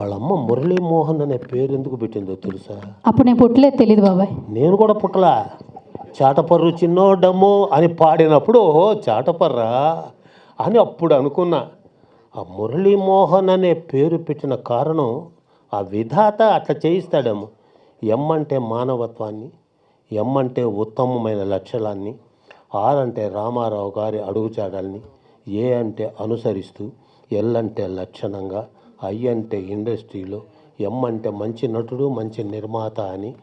వాళ్ళమ్మ మురళీమోహన్ అనే పేరు ఎందుకు పెట్టిందో తెలుసా? అప్పుడు నేను పుట్టలేదు తెలియదు బాబాయ్. నేను కూడా పుట్టలా. చాటపర్రు చిన్నోడమ్ము అని పాడినప్పుడు ఓహో చాటపర్రా అని అప్పుడు అనుకున్నా. ఆ మురళీమోహన్ అనే పేరు పెట్టిన కారణం ఆ విధాత అట్లా చేయిస్తాడేమో. ఎం అంటే మానవత్వాన్ని ఎం అంటే ఉత్తమమైన లక్ష్యాలన్నీ ఆర్ అంటే రామారావు గారి అడుగుజాడల్ని ఏ అంటే అనుసరిస్తూ ఎల్ అంటే లక్షణంగా ఐ అంటే ఇండస్ట్రీలో ఎం అంటే మంచి నటుడు మంచి నిర్మాత అని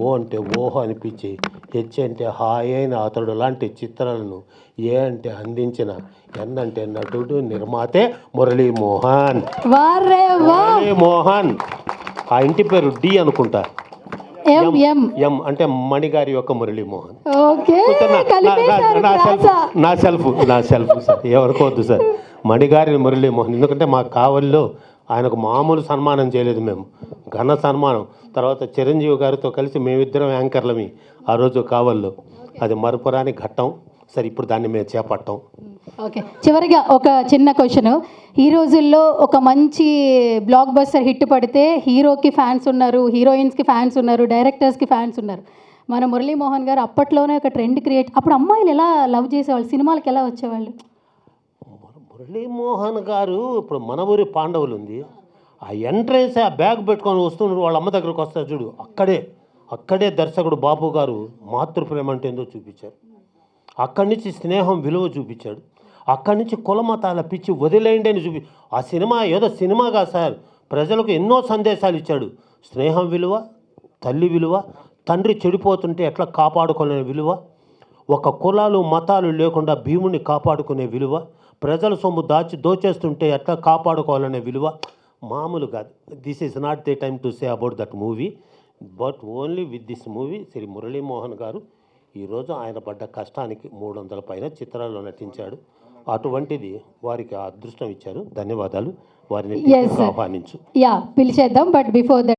ఓ అంటే ఓహో అనిపించి హెచ్ అంటే హాయ్ అయిన అతడు లాంటి చిత్రాలను ఏ అంటే అందించిన ఎన్ అంటే నటుడు నిర్మాతే మురళీమోహన్. వారే వా! మురళీమోహన్. ఆ ఇంటి పేరు డి అనుకుంటా. ఎం అంటే మణిగారి యొక్క మురళీమోహన్. నా- సెల్ఫ్. నా సెల్ఫ్ సార్. ఎవరికొద్దు సార్. మణిగారి మురళీమోహన్. ఎందుకంటే మా కావల్లో ఆయనకు మామూలు సన్మానం చేయలేదు మేము. ఘన సన్మానం. తర్వాత చిరంజీవి గారితో కలిసి మేమిద్దరం యాంకర్లమి ఆ రోజు కావల్లో. అది మరపురాని ఘట్టం. సరే ఇప్పుడు దాన్ని మేము చేపట్టాం. ఓకే. చివరిగా ఒక చిన్న క్వశ్చన్. ఈ రోజుల్లో ఒక మంచి బ్లాక్ బస్టర్ హిట్ పడితే హీరోకి ఫ్యాన్స్ ఉన్నారు హీరోయిన్స్కి ఫ్యాన్స్ ఉన్నారు డైరెక్టర్స్కి ఫ్యాన్స్ ఉన్నారు. మన మురళీమోహన్ గారు అప్పట్లోనే ఒక ట్రెండ్ క్రియేట్ అప్పుడు అమ్మాయిలు ఎలా లవ్ చేసేవాళ్ళు? సినిమాలకు ఎలా వచ్చేవాళ్ళు? మురళీమోహన్ గారు ఇప్పుడు మన ఊరి పాండవులు ఉంది ఆ ఎంట్రెన్స్ ఆ బ్యాగ్ పెట్టుకొని వస్తున్నారు వాళ్ళ అమ్మ దగ్గరకు వస్తారు చూడు అక్కడే అక్కడే దర్శకుడు బాబు గారు మాతృప్రేమ అంటే ఏందో చూపించారు. అక్కడి నుంచి స్నేహం విలువ చూపించాడు. అక్కడి నుంచి కులమతాల పిచ్చి వదిలేయండి అని చూపి ఆ సినిమా ఏదో సినిమాగా సార్ ప్రజలకు ఎన్నో సందేశాలు ఇచ్చాడు. స్నేహం విలువ తల్లి విలువ తండ్రి చెడిపోతుంటే ఎట్లా కాపాడుకునే విలువ ఒక కులాలు మతాలు లేకుండా భీముని కాపాడుకునే విలువ ప్రజల సొమ్ము దాచి దోచేస్తుంటే ఎట్లా కాపాడుకోవాలనే విలువ మామూలు కాదు. This is not the time to say about that movie but only with this movie Shri Muralimohan garu ఈరోజు ఆయన పడ్డ కష్టానికి మూడు వందల పైన చిత్రాల్లో నటించాడు. అటువంటిది వారికి అదృష్టం ఇచ్చారు. ధన్యవాదాలు. వారిని. ఆహ్వానించు. యా పిలిచేద్దాం బట్ బిఫోర్